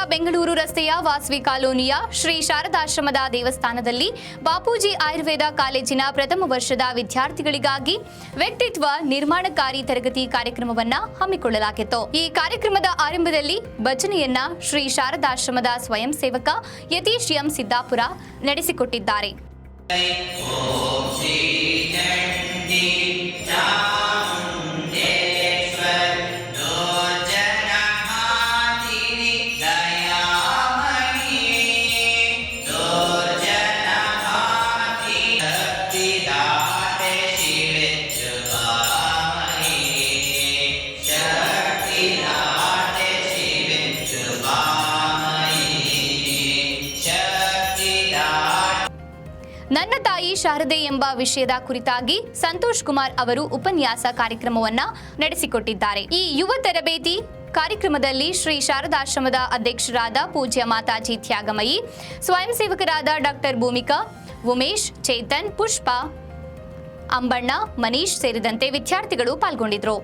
ರಸ್ತೆಯ ವಾಸವಿ ಕಾಲೋನಿಯ ಶ್ರೀ ಶಾರದಾಶ್ರಮದ ದೇವಸ್ಥಾನದಲ್ಲಿ ಬಾಪೂಜಿ ಆಯುರ್ವೇದ ಕಾಲೇಜಿನ ಪ್ರಥಮ ವರ್ಷದ ವಿದ್ಯಾರ್ಥಿಗಳಿಗಾಗಿ ವ್ಯಕ್ತಿತ್ವ ನಿರ್ಮಾಣಕಾರಿ ತರಗತಿ ಕಾರ್ಯಕ್ರಮವನ್ನು ಹಮ್ಮಿಕೊಳ್ಳಲಾಗಿತ್ತು. ಈ ಕಾರ್ಯಕ್ರಮದ ಆರಂಭದಲ್ಲಿ ಭಜನೆಯನ್ನ ಶ್ರೀ ಶಾರದಾಶ್ರಮದ ಸ್ವಯಂ ಸೇವಕ ಯತೀಶ್ ಎಂ ಸಿದ್ದಾಪುರ ನಡೆಸಿಕೊಟ್ಟಿದ್ದಾರೆ. ನನ್ನ ತಾಯಿ ಶಾರದೆ ಎಂಬ ವಿಷಯದ ಕುರಿತಾಗಿ ಸಂತೋಷ್ ಕುಮಾರ್ ಅವರು ಉಪನ್ಯಾಸ ಕಾರ್ಯಕ್ರಮವನ್ನ ನಡೆಸಿಕೊಟ್ಟಿದ್ದಾರೆ. ಈ ಯುವ ತರಬೇತಿ ಕಾರ್ಯಕ್ರಮದಲ್ಲಿ ಶ್ರೀ ಶಾರದಾಶ್ರಮದ ಅಧ್ಯಕ್ಷರಾದ ಪೂಜ್ಯ ಮಾತಾಜಿ ತ್ಯಾಗಮಯಿ, ಸ್ವಯಂ ಸೇವಕರಾದ ಡಾಕ್ಟರ್ ಭೂಮಿಕಾ, ಉಮೇಶ್, ಚೇತನ್, ಪುಷ್ಪ, ಅಂಬಣ್ಣ, ಮನೀಶ್ ಸೇರಿದಂತೆ ವಿದ್ಯಾರ್ಥಿಗಳು ಪಾಲ್ಗೊಂಡಿದ್ರು